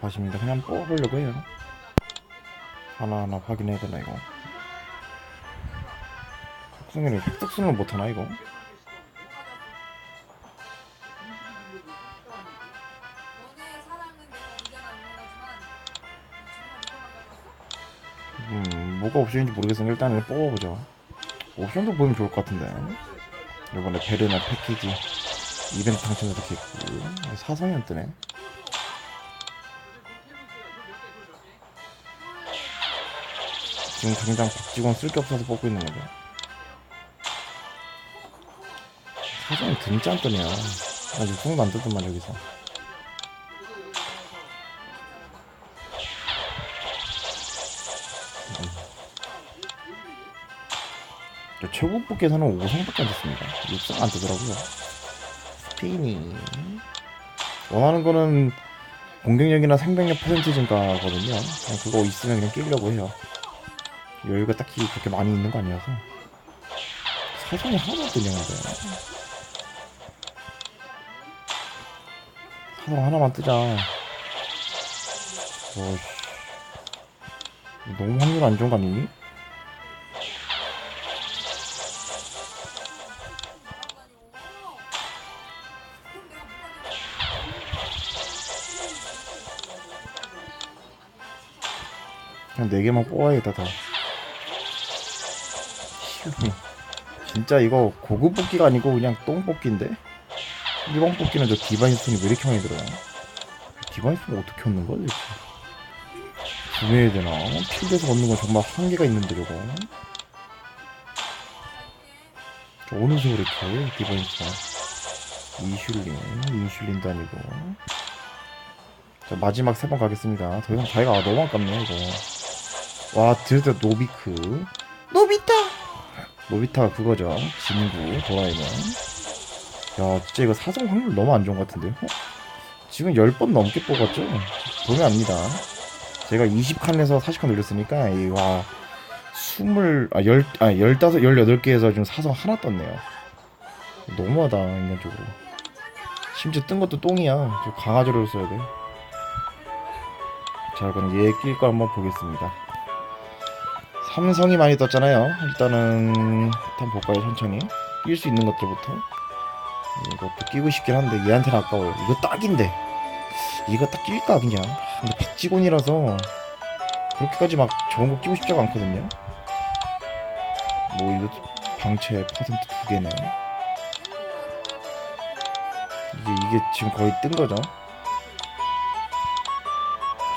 봐십니다. 그냥 뽑으려고 해요. 하나하나 확인해야 되나 이거. 속성이는 획득수는 못하나 이거? 음, 뭐가 옵션인지 모르겠으니 일단은 뽑아보자. 옵션도 보면 좋을 것 같은데. 이번에 베르나 패키지 이벤트 이렇게 있고 사성이 안 뜨네. 지금 당장 박직원 쓸 게 없어서 뽑고 있는 거죠. 진짜 안 뜨네요. 나 육성도 안 뜨더만 여기서. 저 최고 뽑기에서는 5성밖에 안 됐습니다. 6성 안 뜨더라고요. 스피니. 원하는 거는 공격력이나 생명력 퍼센트 증가거든요. 그냥 그거 있으면 그냥 끼려고 해요. 여유가 딱히 그렇게 많이 있는 거 아니어서. 하나도 안 뜨냐, 근데. 사정 하나만 뜨자. 어이씨. 너무 확률 안 좋은 거 아니니? 그냥 네 개만 뽑아야겠다 더. 휴. 진짜 이거 고급 뽑기가 아니고 그냥 똥 뽑기인데? 일반 뽑기는 저 디바인 스톤이 왜 이렇게 많이 들어요? 디바인 스톤 어떻게 얻는 거야 도대체? 구매해야 되나? 필드에서 얻는 건 정말 한계가 있는데 저거. 저 어느 세월에 이렇게 디바인 스톤. 이슐린, 인슐린도 아니고. 자, 마지막 세 번 가겠습니다. 더 이상 자기가 너무 아깝네요, 이거. 와, 드디어 노비크. 노비타! 노비타가 그거죠. 진구, 도라에몽. 야, 진짜 이거 사정 확률 너무 안 좋은 것 같은데요? 어? 지금 10번 넘게 뽑았죠? 보면 압니다. 제가 20칸에서 40칸 올렸으니까, 이, 와, 20, 아, 10, 아, 15, 18개에서 지금 사성 하나 떴네요. 너무하다, 인간적으로. 심지어 뜬 것도 똥이야. 저 강아지로 써야 돼. 자, 그럼 얘 낄 거 한번 보겠습니다. 삼성이 많이 떴잖아요. 일단은 한번 볼까요, 천천히. 낄 수 있는 것들부터. 이것도 끼고 싶긴 한데 얘한테는 아까워요. 이거 딱인데. 이거 딱 낄까 그냥. 근데 박직원이라서 그렇게까지 막 좋은 거 끼고 싶지가 않거든요. 뭐 이거 방채 퍼센트 두 개네. 이게 이게 지금 거의 뜬 거죠.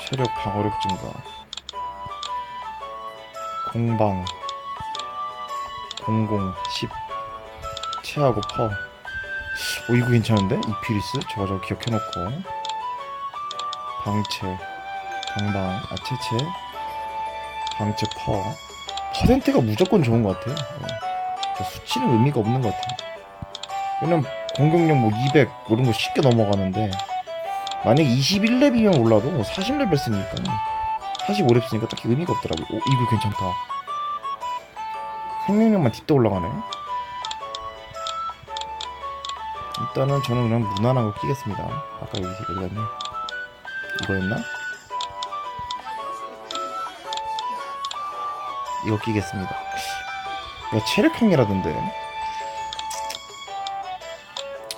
체력 방어력 증가 공방 00 10 체하고 퍼 오, 이거 괜찮은데? 이피리스? 저거 저거 기억해놓고 방채 방방 아 채채 방채 퍼 퍼센트가 무조건 좋은 것 같아요 네. 저 수치는 의미가 없는 것 같아요 왜냐면 공격력 뭐 200 이런 거 쉽게 넘어가는데 만약 21렙이면 올라도 40렙을 쓰니까 45렙 쓰니까 딱히 의미가 없더라고요. 오, 이거 괜찮다. 생명력만 딥도 올라가네. 일단은 저는 그냥 무난한 거 끼겠습니다. 아까 여기 어디 갔냐? 이거였나? 이거 끼겠습니다. 이거 체력형이라던데.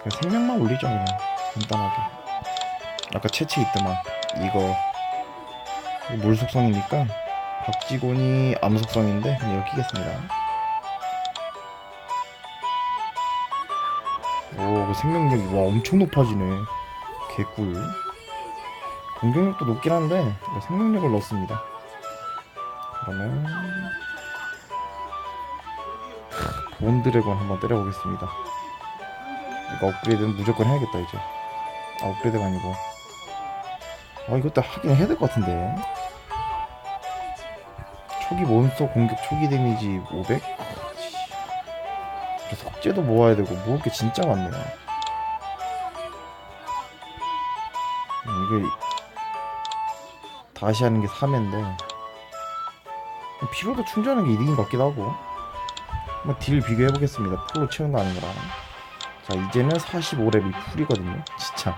그냥 생명만 올리죠 그냥 간단하게. 아까 채채 있더만 이거 물 속성이니까 박지곤이 암 속성인데 그냥 이거 끼겠습니다. 오그 생명력이 와 엄청 높아지네. 개꿀. 공격력도 높긴 한데 생명력을 넣습니다. 그러면 본드래곤 한번 때려보겠습니다. 이거 업그레이드는 무조건 해야겠다 이제. 아 업그레이드가 아니고 아 이것도 하긴 해야 될 것 같은데. 초기 몬스터 공격 초기 데미지 500? 저 석재도 모아야 되고 모을 게 진짜 많네요. 음, 이게 다시 하는 게 3회인데. 피로도 충전하는 게 이득인 것 같기도 하고. 한번 딜 비교해 보겠습니다. 풀로 채운 거 거랑. 자 이제는 45렙이 풀이거든요. 진짜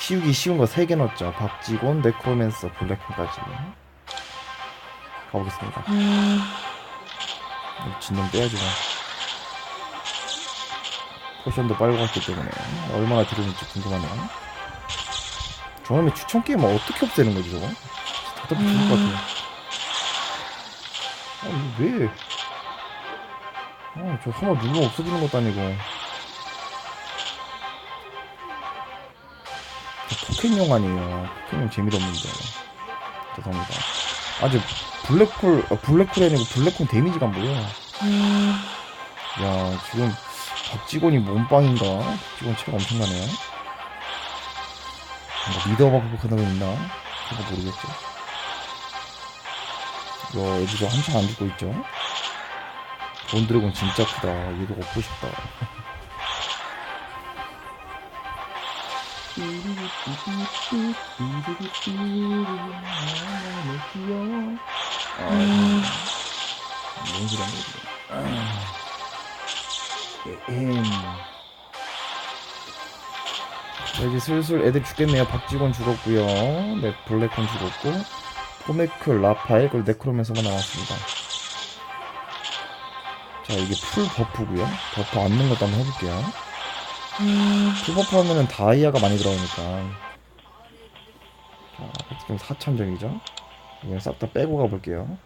키우기 쉬운 거 3개 넣었죠. 박지곤, 네크로맨서, 블랙홀까지. 가보겠습니다. 진동 빼야죠. 포션도 빨고 갔기 때문에 얼마나 들어올지 궁금하네요. 저놈의 추천 게임을 어떻게 없애는 거지 저거? 답답해 죽을 것 같아요. 아니 왜? 아저 하나 누르면 없어지는 것도 아니고. 저 포켓용 아니에요. 포켓용 재미도 없는데. 죄송합니다. 아직 블랙홀, 어, 블랙홀이 아니고 블랙홀 데미지가 안 보여. 야, 지금 박지곤이 몸빵인가? 박지곤 체력 엄청나네요. 뭔가 미더가 거 있나? 그거 모르겠죠. 이거 애들도 한참 안 죽고 있죠. 본드래곤 진짜 크다. 얘도 얻고 싶다. 아, 뭔 소리 하는 거지? 아. 에헴. 자, 이제 슬슬 애들 죽겠네요. 박지곤 죽었고요. 네, 블랙콘 죽었고, 포메클, 라파엘, 그리고 네크로맨서가 나왔습니다. 자, 이게 풀 버프고요. 버프 안는 것도 한번 해볼게요. 풀 버프 하면은 다이아가 많이 들어오니까. 자, 지금 4천정이죠. 이건 싹다 빼고 가볼게요.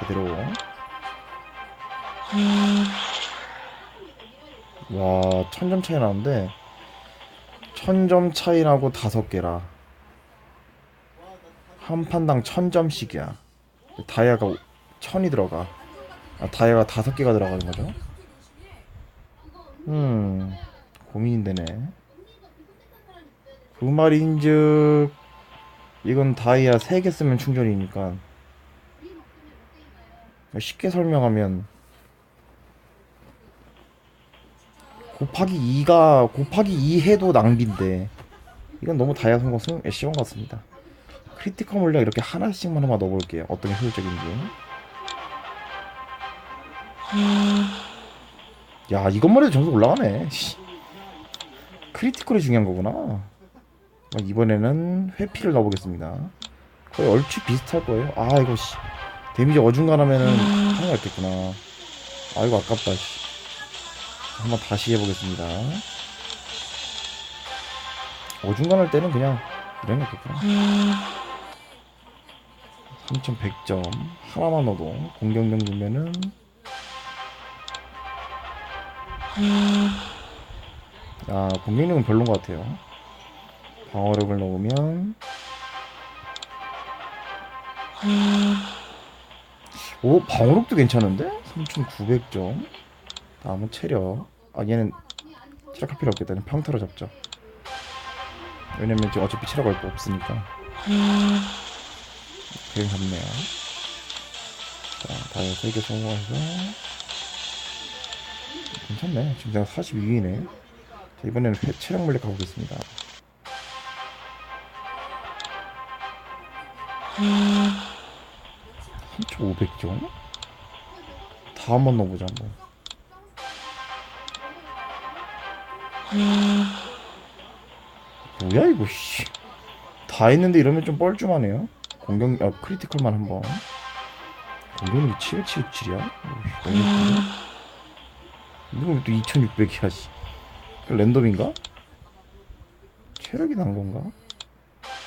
그대로. 와, 천점 차이 나는데, 천점 차이 나고 다섯 개라. 한 판당 천 점씩이야. 다이아가 오- 천이 들어가. 아, 다이아가 다섯 개가 들어가는 거죠. 음, 고민이 되네. 그 말인즉, 이건 다이아 세 개 쓰면 충전이니까. 쉽게 설명하면, 곱하기 2가 곱하기 2 해도 낭비인데 이건 너무 다이아 성공은 쉬운 것 같습니다. 크리티컬 물량 이렇게 하나씩만 한번 넣어볼게요. 어떤 게 효율적인지. 야 이것만 해도 점수 올라가네. 씨. 크리티컬이 중요한 거구나. 어, 이번에는 회피를 넣어보겠습니다. 거의 얼추 비슷할 거예요. 아 이거 씨 데미지 어중간하면은 하는 거 있겠구나. 아 이거 아깝다. 씨. 한번 다시 해보겠습니다. 어중간할 때는 그냥 이런 게 있겠구나. 3100점 하나만 넣어도 공격력 넣으면은 아 공격력은 별론 것 같아요. 방어력을 넣으면. 오 방어력도 괜찮은데? 3900점. 다음은 체력. 아 얘는 체력할 필요 없겠다. 그냥 평타로 잡죠. 왜냐면 지금 어차피 체력 얼마 없으니까. 그냥 잡네요. 자 다이아 3개 성공해서 괜찮네 지금 내가 42위네 자 이번에는 회, 체력 물리 가보겠습니다 한 3,500점? 다 한번 넣어보자 한번 뭐야 이거 씨. 다 했는데 이러면 좀 뻘쭘하네요. 공격 아 크리티컬만 한번. 공격력이 777이야? 왜또 2600이야 씨. 그 랜덤인가? 체력이 난 건가?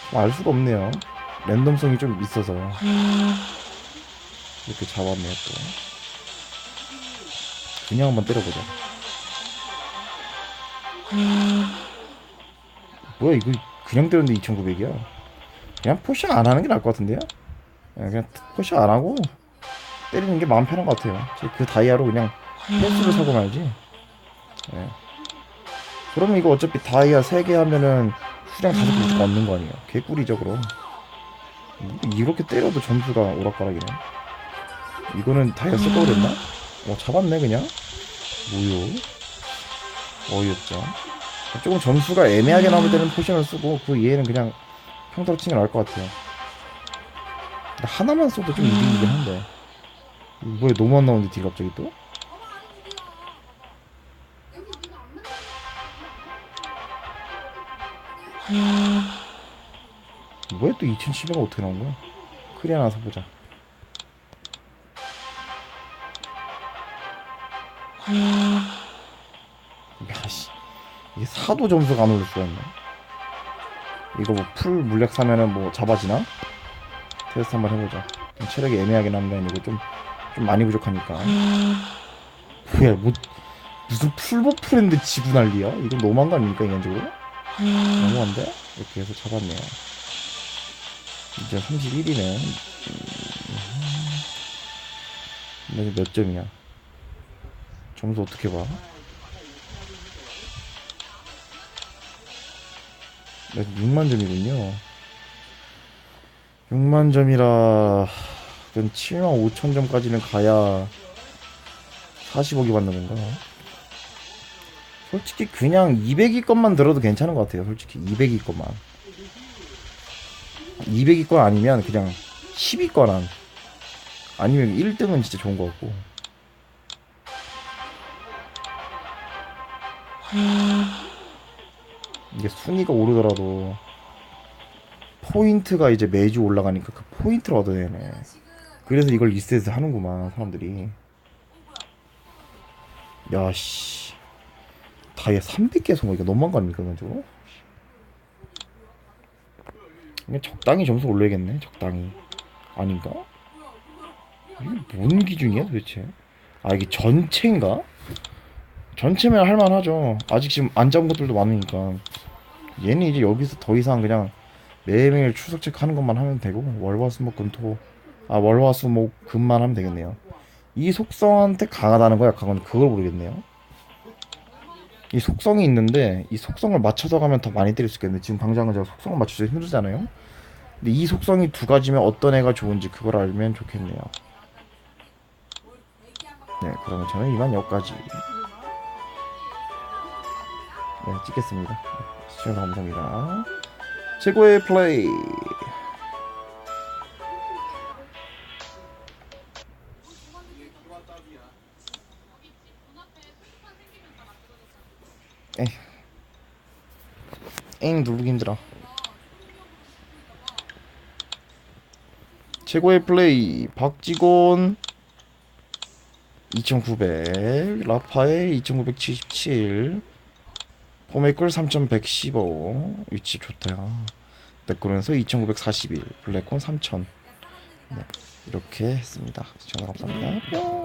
좀알 수가 없네요. 랜덤성이 좀 있어서 이렇게 잡았네요 또. 그냥 한번 때려보자. 뭐야 이거 그냥 때렸는데 2900이야 그냥 포시 안 하는 게 나을 것 같은데요 예, 그냥 포시 안 하고 때리는 게 마음 편한 것 같아요 제그 다이아로 그냥 횟수를 사고 말지 예. 그러면 이거 어차피 다이아 3개 하면은 수량 5개 무조건 얻는 거 아니에요 개꿀이죠 그럼 뭐 이렇게 때려도 점수가 오락가락이네 이거는 다이아 쓸걸 그랬나? 어 잡았네 그냥 뭐요 어이없죠 조금 점수가 애매하게 나올 때는 포션을 쓰고 그 이해는 그냥 평타로 게 나을 것 같아요. 하나만 써도 좀 이득이긴 한데 뭐야 너무 안 나오는데 딜 갑자기 또? 뭐야 또 2700원 어떻게 나온 거야? 크리 하나 사보자. 야씨 이게 사도 점수가 안 오를 수가 있네. 이거 뭐 풀 물약 사면은 뭐 잡아지나? 테스트 한번 해보자. 좀 체력이 애매하긴 한데 이거 좀좀 많이 부족하니까. 뭐야 뭐 무슨 풀버프랜드 지구 난리야? 이건 너무한 거 아닙니까 인간적으로? 너무한데? 이렇게 해서 잡았네요. 이제 31이네. 근데 몇 점이야? 점수 어떻게 봐? 네, 6만 점이군요. 6만 점이라 그건 7만 5천 점까지는 가야 40억이 받는 건가? 솔직히 그냥 200위 것만 들어도 괜찮은 것 같아요. 솔직히 200위 것만. 200위 건 아니면 그냥 10위 건한 아니면 1등은 진짜 좋은 것 같고. 이게 순위가 오르더라도 포인트가 이제 매주 올라가니까 그 포인트를 얻어내네. 그래서 이걸 리셋을 하는구만 사람들이. 야 씨. 다이아 300개 성공이니까 너무한 거 아닙니까 그건 그냥 적당히 점수 올려야겠네 적당히. 아닌가? 이게 뭔 기준이야 도대체? 아 이게 전체인가? 전체면 할만하죠. 아직 지금 안 잡은 것들도 많으니까. 얘는 이제 여기서 더 이상 그냥 매일매일 출석 체크하는 것만 하면 되고 월화수목금토 아 월화수목금만 하면 되겠네요. 이 속성한테 강하다는 거야 건 그걸 모르겠네요 이 속성이 있는데 이 속성을 맞춰서 가면 더 많이 때릴 수 있겠는데 지금 당장은 제가 속성을 맞추기 힘들잖아요. 근데 이 속성이 두 가지면 어떤 애가 좋은지 그걸 알면 좋겠네요. 네 그러면 저는 이만 여기까지. 네 찍겠습니다. 네, 시청해주셔서 감사합니다. 최고의 플레이 엥 누르기 힘들어. 최고의 플레이 박지곤. 2900 라파엘 2977 포메꿀 3115 위치 좋다 백골에서 2941 블랙콘 3000 네, 이렇게 했습니다. 시청자 감사합니다. 뿅